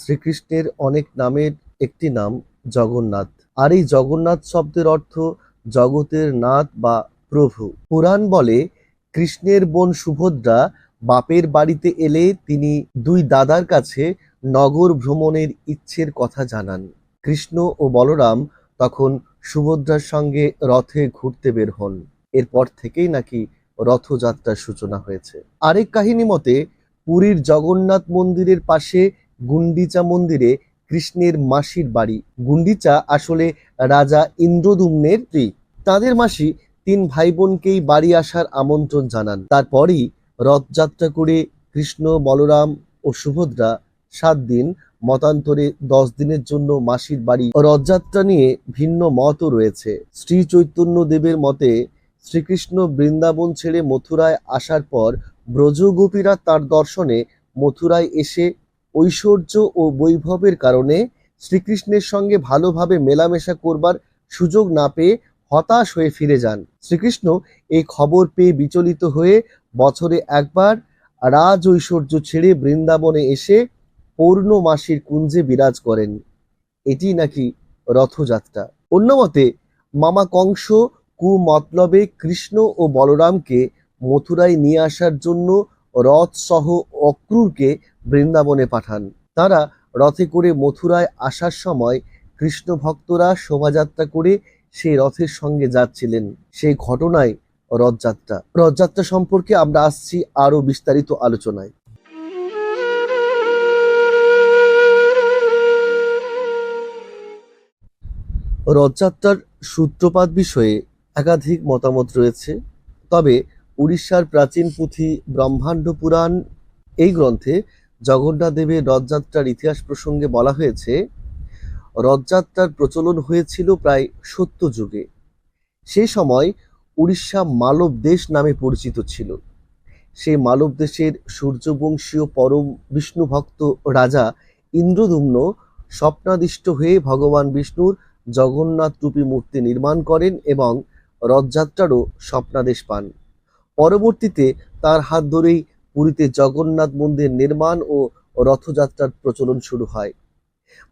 শ্রীকৃষ্ণের অনেক নামের একটি নাম জগন্নাথ। আর এই জগন্নাথ শব্দের অর্থ জগতের নাথ বা প্রভু। পুরাণ বলে কৃষ্ণের বোন সুভদ্রা বাপের বাড়িতে এলে তিনি দুই দাদার কাছে নগর ভ্রমণের ইচ্ছের কথা জানান। কৃষ্ণ ও বলরাম তখন সুভদ্রার সঙ্গে রথে ঘুরতে বের হন। এরপর থেকেই নাকি রথযাত্রার সূচনা হয়েছে। আরেক কাহিনী মতে পুরীর জগন্নাথ মন্দিরের পাশে গুন্ডিচা মন্দিরে কৃষ্ণের মাসির বাড়ি। গুন্ডিচা আসলে রাজা ইন্দ্রদুম্নের স্ত্রী। তাদের মাসি তিন ভাই বোনকেই বাড়ি আসার আমন্ত্রণ জানান। তারপরই রথযাত্রা করে কৃষ্ণ, বলরাম ও সুভদ্রা সাত দিন মতান্তরে দশ দিনের জন্য মাসির বাড়ি রথযাত্রা নিয়ে ভিন্ন মতও রয়েছে। শ্রী চৈতন্য দেবের মতে শ্রীকৃষ্ণ বৃন্দাবন ছেড়ে মথুরায় আসার পর ব্রজগোপীরা তার দর্শনে মথুরায় এসে ঐশ্বর্য ও বৈভবের কারণে শ্রীকৃষ্ণের সঙ্গে ভালোভাবে মেলামেশা করবার সুযোগ না পেয়ে হতাশ হয়ে ফিরে যান। শ্রীকৃষ্ণ এই খবর পেয়ে বিচলিত হয়ে বছরে একবার রাজ ঐশ্বর্য ছেড়ে বৃন্দাবনে এসে পৌর্ণমাসীর কুঞ্জে বিরাজ করেন। এটি নাকি রথযাত্রা। অন্যমতে মামা কংস কুমতলবে কৃষ্ণ ও বলরামকে মথুরায় নিয়ে আসার জন্য রথ সহ অক্রূরকে বৃন্দাবনে পাঠান। তারা রথে করে মথুরায় আসার সময় কৃষ্ণ ভক্তরা শোভাযাত্রা করে সেই রথের সঙ্গে যাচ্ছিলেন। সেই ঘটনায় রথযাত্রা। রথযাত্রা সম্পর্কে আমরা আসছি আরও বিস্তারিত আলোচনায়। রথযাত্রার সূত্রপাত বিষয়ে একাধিক মতামত রয়েছে। তবে উড়িষ্যার প্রাচীন পুঁথি ব্রহ্মাণ্ড পুরাণ এই গ্রন্থে জগন্নাথ দেবের রথযাত্রার ইতিহাস প্রসঙ্গে বলা হয়েছে, রথযাত্রার প্রচলন হয়েছিল প্রায় সত্য যুগে। সে সময় উড়িষ্যা মালব দেশ নামে পরিচিত ছিল। সেই মালব দেশের সূর্যবংশীয় পরম বিষ্ণু ভক্ত রাজা ইন্দ্রদুম্ন স্বপ্নাদিষ্ট হয়ে ভগবান বিষ্ণুর জগন্নাথ রূপী মূর্তি নির্মাণ করেন এবং রথযাত্রারও স্বপ্নাদেশ পান। পরবর্তীতে তার হাত ধরেই পুরীতে জগন্নাথ মন্দির নির্মাণ ও রথযাত্রার প্রচলন শুরু হয়।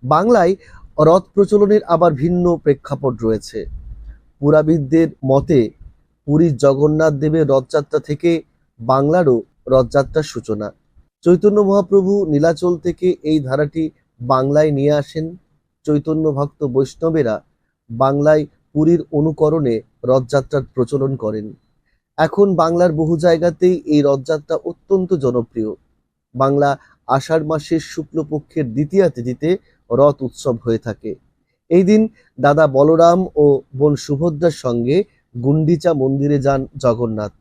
বাংলায় রথ প্রচলনের আবার ভিন্ন প্রেক্ষাপট রয়েছে। পুরাবিদদের মতে, পুরীর জগন্নাথ দেবের রথযাত্রা থেকে বাংলারও রথযাত্রার সূচনা। চৈতন্য মহাপ্রভু নীলাচল থেকে এই ধারাটি বাংলায় নিয়ে আসেন। চৈতন্য ভক্ত বৈষ্ণবেরা বাংলায় পুরীর অনুকরণে রথযাত্রার প্রচলন করেন। এখন বাংলার বহু জায়গাতেই এই রথযাত্রা অত্যন্ত জনপ্রিয়। বাংলা আষাঢ় মাসের শুক্লপক্ষের দ্বিতীয়া তিথিতে রথ উৎসব হয়ে থাকে। এই দিন দাদা বলরাম ও বোন সুভদ্রার সঙ্গে গুন্ডিচা মন্দিরে যান জগন্নাথ।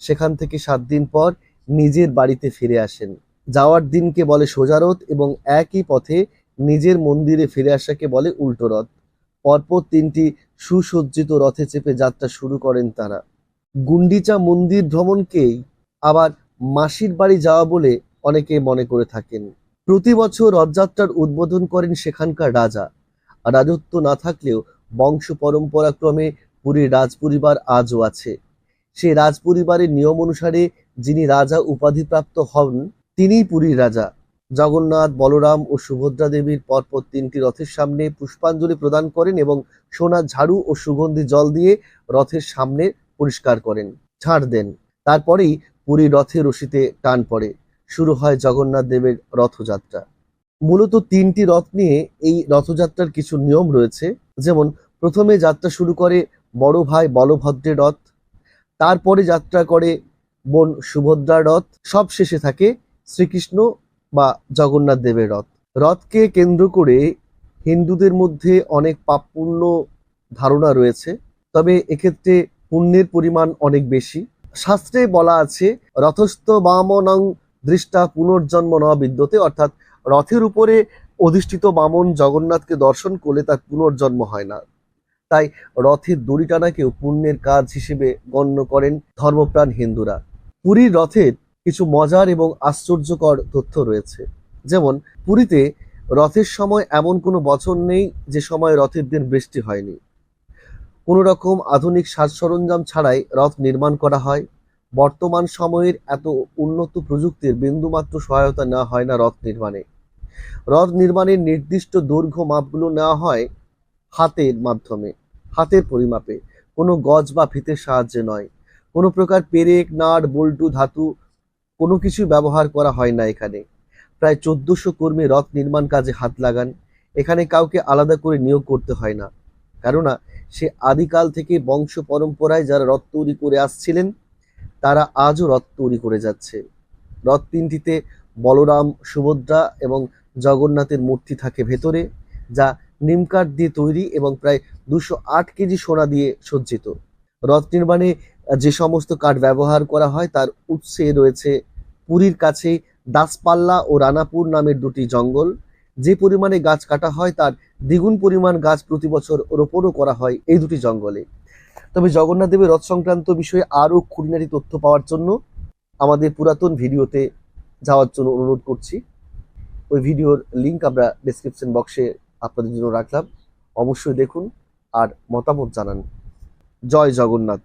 সেখান থেকে সাত দিন পর নিজের বাড়িতে ফিরে আসেন। যাওয়ার দিনকে বলে সোজারথ এবং একই পথে নিজের মন্দিরে ফিরে আসাকে বলে উল্টো রথ। পরপর তিনটি সুসজ্জিত রথে চেপে যাত্রা শুরু করেন তারা। গুন্ডিচা মন্দির ভ্রমণকেই আবার মাসির বাড়ি যাওয়া বলে অনেকে মনে করে থাকেন। প্রতি বছর রথযাত্রার উদ্বোধন করেন সেখানকার রাজা। রাজত্ব না থাকলেও বংশ পরম্পরাক্রমে পুরীর রাজপরিবার আজও আছে। সেই রাজপরিবারের নিয়ম অনুসারে যিনি রাজা উপাধিপ্রাপ্ত হন, তিনিই পুরীর রাজা। জগন্নাথ, বলরাম ও সুভদ্রা দেবীর পরপর তিনটি রথের সামনে পুষ্পাঞ্জলি প্রদান করেন এবং সোনার ঝাড়ু ও সুগন্ধি জল দিয়ে রথের সামনে পরিষ্কার করেন, ছাড় দেন। তারপরেই পুরী রথে রশিতে টান পড়ে। শুরু হয় জগন্নাথ দেবের রথযাত্রা। মূলত তিনটি রথ নিয়ে এই রথযাত্রার কিছু নিয়ম রয়েছে। যেমন, প্রথমে যাত্রা শুরু করে বড় ভাই বলভদ্রের রথ, তারপরে যাত্রা করে বোন সুভদ্রার রথ, সব শেষে থাকে শ্রীকৃষ্ণ বা জগন্নাথ দেবের রথ। রথকে কেন্দ্র করে হিন্দুদের মধ্যে অনেক পাপপূর্ণ ধারণা রয়েছে। তবে এক্ষেত্রে পুণ্যের পরিমাণ অনেক বেশি। শাস্ত্রে বলা আছে, রথস্থ বামনং দৃষ্টা পুনর্জন্ম ন বিদ্যতে। অর্থাৎ রথের উপরে অধিষ্ঠিত বামন জগন্নাথকে দর্শন করলে তার পুনর্জন্ম হয় না। তাই রথের দড়ি পুণ্যের কাজ হিসেবে গণ্য করেন ধর্মপ্রাণ হিন্দুরা। পুরীর রথের কিছু মজার এবং আশ্চর্যকর তথ্য রয়েছে। যেমন, পুরীতে রথের সময় এমন কোনো বছর নেই যে সময় রথের দিন বৃষ্টি হয়নি। কোনো রকম আধুনিক সাজ সরঞ্জাম ছাড়াই রথ নির্মাণ করা হয়। বর্তমান সময়ের এত উন্নত প্রযুক্তির বিন্দুমাত্র সহায়তা নেওয়া হয় না রথ নির্মাণে। রথ নির্মাণের নির্দিষ্ট দৈর্ঘ্য মাপগুলো নেওয়া হয় হাতের মাধ্যমে, হাতের পরিমাপে। কোনো গজ বা ফিতের সাহায্যে নয়। কোনো প্রকার পেরেক, নাট, বল্টু, ধাতু কোনো কিছু ব্যবহার করা হয় না এখানে। প্রায় চোদ্দশো কর্মী রথ নির্মাণ কাজে হাত লাগান। এখানে কাউকে আলাদা করে নিয়োগ করতে হয় না। কেননা সে আদিকাল থেকে বংশ পরম্পরায় যারা রথ তৈরি করে আসছিলেন, তারা আজও রথ তৈরি করে যাচ্ছে। রথ তিনটিতে বলরাম, সুভদ্রা এবং জগন্নাথের মূর্তি থাকে ভেতরে, যা নিমকাঠ দিয়ে তৈরি এবং প্রায় দুশো আট কেজি সোনা দিয়ে সজ্জিত। রথ নির্মাণে যে সমস্ত কাঠ ব্যবহার করা হয়, তার উৎসে রয়েছে পুরীর কাছে দাসপাল্লা ও রানাপুর নামের দুটি জঙ্গল। যে পরিমাণে গাছ কাটা হয় তার দ্বিগুণ পরিমাণ গাছ প্রতি বছর রোপণও করা হয় এই দুটি জঙ্গলে। তবে জগন্নাথ দেবের রথ সংক্রান্ত বিষয়ে আরও খুঁটিনাটি তথ্য পাওয়ার জন্য আমাদের পুরাতন ভিডিওতে যাওয়ার জন্য অনুরোধ করছি। ওই ভিডিওর লিংক আমরা ডেসক্রিপশন বক্সে আপনাদের জন্য রাখলাম। অবশ্যই দেখুন আর মতামত জানান। জয় জগন্নাথ।